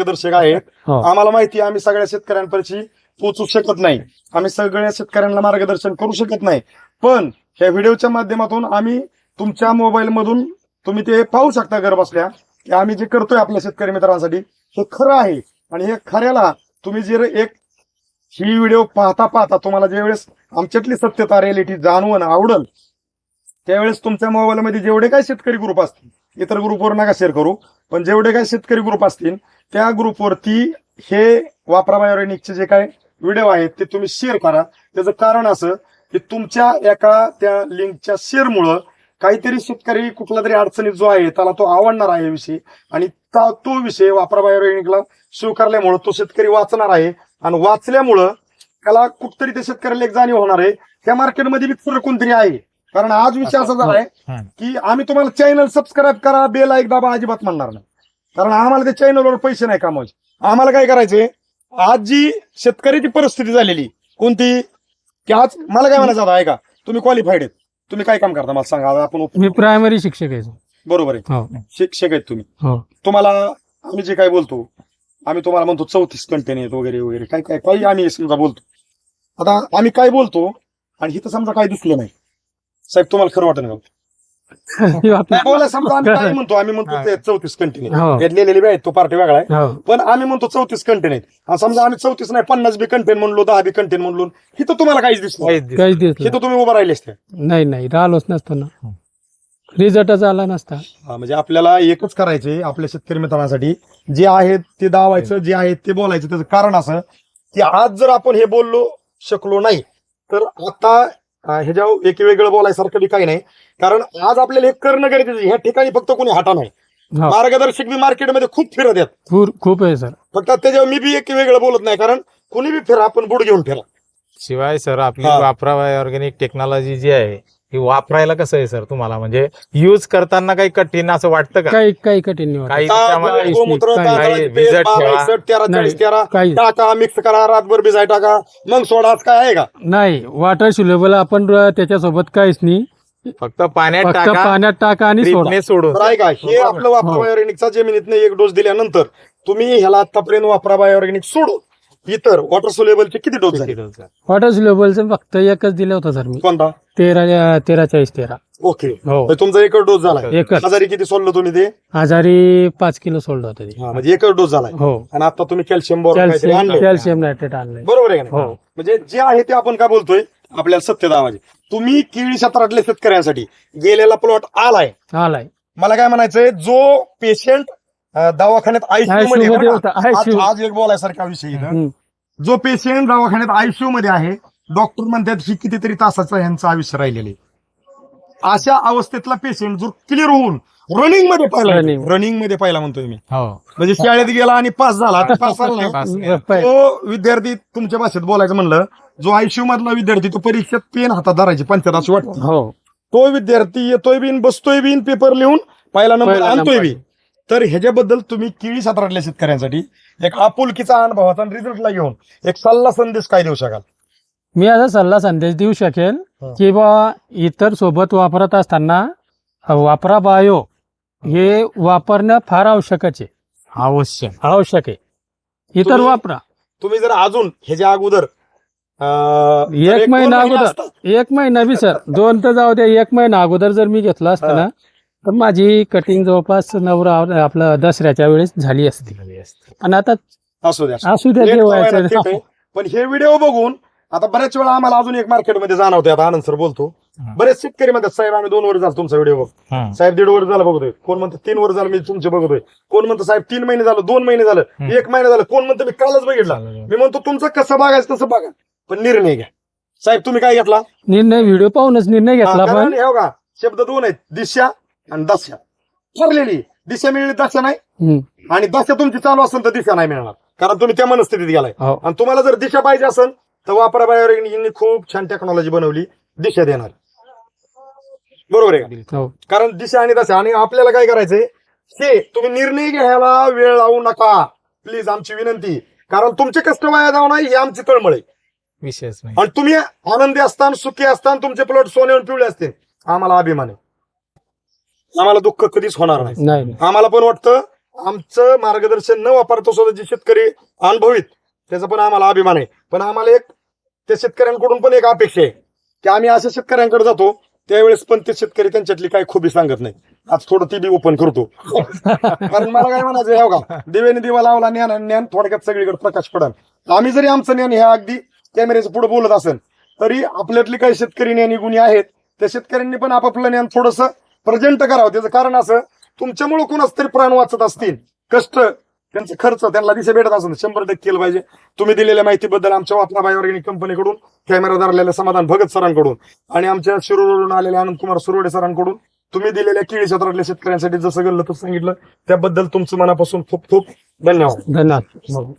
मार्गदर्शक आहेत हो. आम्हाला माहिती आहे आम्ही सगळ्या शेतकऱ्यांपर्यंत पोहोचू शकत नाही. आम्ही सगळ्या शेतकऱ्यांना मार्गदर्शन करू शकत नाही. पण ह्या व्हिडिओच्या माध्यमातून आम्ही तुमच्या मोबाईल मधून तुम्ही ते पाहू शकता घर बसल्या की आम्ही जे करतोय आपल्या शेतकरी मित्रांसाठी हे खरं आहे. आणि हे खऱ्याला तुम्ही जे एक ही व्हिडिओ पाहता पाहता तुम्हाला ज्यावेळेस आमच्यातली सत्यता रियालिटी जाणवण आवडल त्यावेळेस तुमच्या मोबाईलमध्ये जेवढे काही शेतकरी ग्रुप असतील इतर ग्रुपवर नका शेअर करू. पण जेवढे काही शेतकरी ग्रुप असतील त्या ग्रुपवरती हे वापरा बायोरेनिकचे जे काय व्हिडिओ आहेत ते तुम्ही शेअर करा. त्याचं कारण असं की तुमच्या एका त्या लिंकच्या शेअरमुळं काहीतरी शेतकरी कुठला तरी अडचणीत जो आहे त्याला तो आवडणार आहे विषय. आणि ता- तो विषय वापरा बायोरेनिकला स्वीकारल्यामुळं तो शेतकरी वाचणार आहे. आणि वाचल्यामुळं त्याला कुठतरी त्या शेतकऱ्याला एक जाणीव होणार आहे. त्या मार्केटमध्ये बी कोणतरी आहे. कारण आज विषय असा झालाय हं. की आम्ही तुम्हाला चॅनल सबस्क्राईब करा बेल एक दाबा अजिबात म्हणणार नाही. कारण आम्हाला त्या चॅनलवर पैसे नाही कमवायचे. आम्हाला काय करायचंय? आज जी शेतकऱ्याची परिस्थिती झालेली कोणती? की आज मला काय म्हणायचं आता ऐका तुम्ही क्वालिफाईड आहेत. तुम्ही काय काम करता? मला सांगा आज आपण मी प्रायमरी शिक्षक आहे बरोबर आहे. हो. शिक्षक आहेत तुम्ही. हो. तुम्हाला आम्ही जे काय बोलतो आम्ही तुम्हाला म्हणतो चौतीस कंटेन आहेत वगैरे वगैरे. काय काय काही आम्ही समजा बोलतो. आता आम्ही काय बोलतो आणि इथं समजा काय दिसलं नाही साहेब तुम्हाला खरं वाटत ही नाही बोला समजा आम्ही काय म्हणतो आम्ही म्हणतो ते चौतीस कंटेन हो. आहेत लिहिलेले बी आहेत तो पार्टी वेगळा आहे. हो. पण आम्ही म्हणतो चौतीस कंटेन आहेत. आणि समजा आम्ही चौतीस नाही पन्नास बी कंटेन म्हणलो दहा बी कंटेन म्हणलो इथं तुम्हाला काहीच दिसलं काहीच दिसत काहीच दिसलं इथं तुम्ही उभं राहिले असते. नाही नाही राहिलोच नसतो ना. रिझल्टच आला नसता. हा, म्हणजे आपल्याला एकच करायचे आपल्या शेतकरी मित्रांसाठी. जे आहे ते दावायचं जे आहे ते बोलायचं. त्याचं कारण असं की आज जर आपण हे बोललो शकलो नाही तर आता ह्याच्यावर एक वेगळं बोलायसारखं बी काही नाही. कारण आज आपल्याला हे करणं गरजेचं आहे. ह्या ठिकाणी फक्त कोणी हाटा नाही. हो. मार्गदर्शक बी मार्केटमध्ये खूप फिरत आहेत. खूप खूप आहे सर. फक्त त्याच्यावर मी बी एक वेगळं बोलत नाही. कारण कोणी बी फिरा आपण बुड घेऊन फिरा. शिवाय सर आपली हा. वापरा ऑर्गॅनिक टेक्नॉलॉजी जी आहे ही वापरायला कसं आहे सर तुम्हाला? म्हणजे युज करताना काही कठीण असं वाटतं का? काही काही कठीण नाही वाटत. काही गोमूत्र, काही ठेवा. तेरा काही टाका मिक्स करा रातभर भिजाय टाका. मग सोडा आज काय आहे का? नाही वॉटर सुलेबल आपण त्याच्यासोबत काहीच नाही. फक्त पाण्यात फक्त टाका. पाण्यात टाका आणि सोडा. सोडून. तर ऐका हे बरोबर. आपलं वापरा हो. बायोऑर्गॅनिकचा जमिनीतनं एक डोस दिल्यानंतर तुम्ही ह्याला आतापर्यंत वापरा बायोऑर्गॅनिक सोडून. इतर वॉटर सोलेबलचे किती डोस झाले? वॉटर सुलेबलचं फक्त एकच दिलं होतं सर मी. कोणता? तेरा तेरा चाळीस तेरा. ओके. हो. तुमचा एकच डोस झाला. एकच. आजारी किती सोडलं तुम्ही ते? आजारी पाच किलो सोडलं होतं ते. हा, म्हणजे एकच डोस झालाय. हो. आणि आता तुम्ही कॅल्शियम काहीतरी कॅल्शियम आणलंय. कॅल्शियम नायट्रेट आणलंय. बरोबर आहे का नाही? हो. म्हणजे जे आहे ते आपण काय बोलतोय? आपल्याला सत्य दावाचे तुम्ही केळी क्षेत्रातल्या शेतकऱ्यांसाठी गेलेला प्लॉट आलाय. आलाय. मला काय म्हणायचंय? जो पेशंट दवाखान्यात आयसीयू मध्ये होता, आज एक बोलायसारखा विषय. जो पेशंट दवाखान्यात आयसीयू मध्ये आहे डॉक्टर म्हणतात ही कितीतरी तासाचा यांचा आयुष्य राहिलेले अशा अवस्थेतला पेशंट जो क्लिअर होऊन रनिंगमध्ये पाहिला. रनिंगमध्ये पाहिला म्हणतोय मी. हो. म्हणजे शाळेत गेला आणि पास झाला. पास झाला तो विद्यार्थी तुमच्या भाषेत बोलायचं म्हणलं जो आयसीयू मधला विद्यार्थी तो परीक्षेत पेन हातात धरायची पंचायत अशी वाटतं. हो. तो विद्यार्थी येतोय बिन बसतोय बिन पेपर लिहून पहिला नंबर आणतोय. बी. तर ह्याच्याबद्दल तुम्ही केळी क्षेत्रातल्या शेतकऱ्यांसाठी एक आपुलकीचा अनुभवाचा रिझल्टला घेऊन एक सल्ला संदेश काय देऊ शकाल? मी असा सल्ला संदेश देऊ शकेल. की बा इतर सोबत वापरत असताना वापरा बायो हे वापरणं फार आवश्यकच आहे. आवश्यक आवश्यक आहे. इतर तुम्ही- वापरा. तुम्ही जर अजून ह्याच्या अगोदर अं, जर एक दोन महिना महिने अगोदर एक महिना बी सर दोन तर जाऊ द्या एक महिना अगोदर जर मी घेतला असतं ना तर माझी कटिंग जवळपास नवरा आपलं दसऱ्याच्या वेळेस झाली असती. आणि आता असू द्या. असू द्या Late जे व्हायला व्हायचं ठीक आहे. पण हे व्हिडिओ बघून आता बऱ्याच वेळा आम्हाला अजून एक मार्केटमध्ये जाणवतोय. आता आनंद सर बोलतो. हा. बरेच शेतकरी म्हणतात साहेब आम्ही दोन वर्ष झालं तुमचा व्हिडिओ बघ. साहेब दीड वर्ष झालं बघतोय. कोण म्हणतं तीन वर्ष झालं मी तुमचे बघतोय. कोण म्हणतं साहेब तीन महिने झालं दोन महिने झालं. एक महिना झालं कोण म्हणतं मी कालच बघितला. मी म्हणतो तुमचं कसं बघायचं तसं बघा. पण निर्णय घ्या. साहेब तुम्ही काय घेतला? निर्णय व्हिडिओ पाहूनच निर्णय घेतला पण हे बघा शब्द दोन आहेत. दिशा आणि दशा. ठरलेली दिशा मिळली दशा नाही. हम्म. आणि दशा तुमची चालू असेल तर दिशा नाही मिळणार. कारण तुम्ही त्या मनस्थितीत गेलाय. हो. आणि तुम्हाला जर दिशा पाहिजे असेल तर वापरा बायोरेगनी खूप छान टेक्नॉलॉजी बनवली. दिशा देणार. बरोबर आहे का? हो. कारण दिशा आणि दशा. आणि आपल्याला काय करायचंय? हे तुम्ही निर्णय घ्यायला वेळ लावू नका. प्लीज आमची विनंती. कारण तुमचे कष्ट वाया जाऊ नये ही आमची तळमळ आहे. विशेष नाही. आणि तुम्ही आनंदी असताना सुखी असताना तुमचे प्लॉट सोन्यावर पिवळे असते आम्हाला अभिमान आहे. आम्हाला दुःख कधीच होणार नाही. नाही आम्हाला पण वाटतं आमचं मार्गदर्शन न वापरता सुद्धा जे शेतकरी अनुभवित त्याचा पण आम्हाला अभिमान आहे. पण आम्हाला एक त्या शेतकऱ्यांकडून पण एक अपेक्षा आहे की आम्ही अशा शेतकऱ्यांकडे जातो त्यावेळेस पण ते शेतकरी त्यांच्यातली काही खुबी सांगत नाही. आज थोडं ती बी ओपन करतो. कारण मला काय म्हणायचं हे बघा दिव्याने दिवा लावला ज्ञान आणि ज्ञान थोडक्यात सगळीकडे प्रकाश पडल. आम्ही जरी आमचं ज्ञान ह्या अगदी कॅमेऱ्याच्या पुढे बोलत असेल तरी आपल्यातली काही शेतकरी ज्ञानी गुणी आहेत त्या शेतकऱ्यांनी पण आपापलं ज्ञान थोडंसं प्रेझेंट करावं. त्याचं कारण असं तुमच्यामुळे कोणाच तरी प्राण वाचत असतील. कष्ट त्यांचे खर्च त्यांना दिशा भेटत असेल शंभर टक्के केलं पाहिजे. तुम्ही दिलेल्या माहितीबद्दल आमच्या वापराबाई ऑर्गॅनिक कंपनीकडून कॅमेरादारलेल्या समाधान भगत सरांकडून आणि आमच्या शिरोडून आलेल्या आनंद कुमार सुरवडे सरांकडून तुम्ही दिलेल्या केळी क्षेत्रातल्या शेतकऱ्यांसाठी जसं घडलं तसं सांगितलं त्याबद्दल तुमचं मनापासून खूप खूप धन्यवाद. धन्यवाद.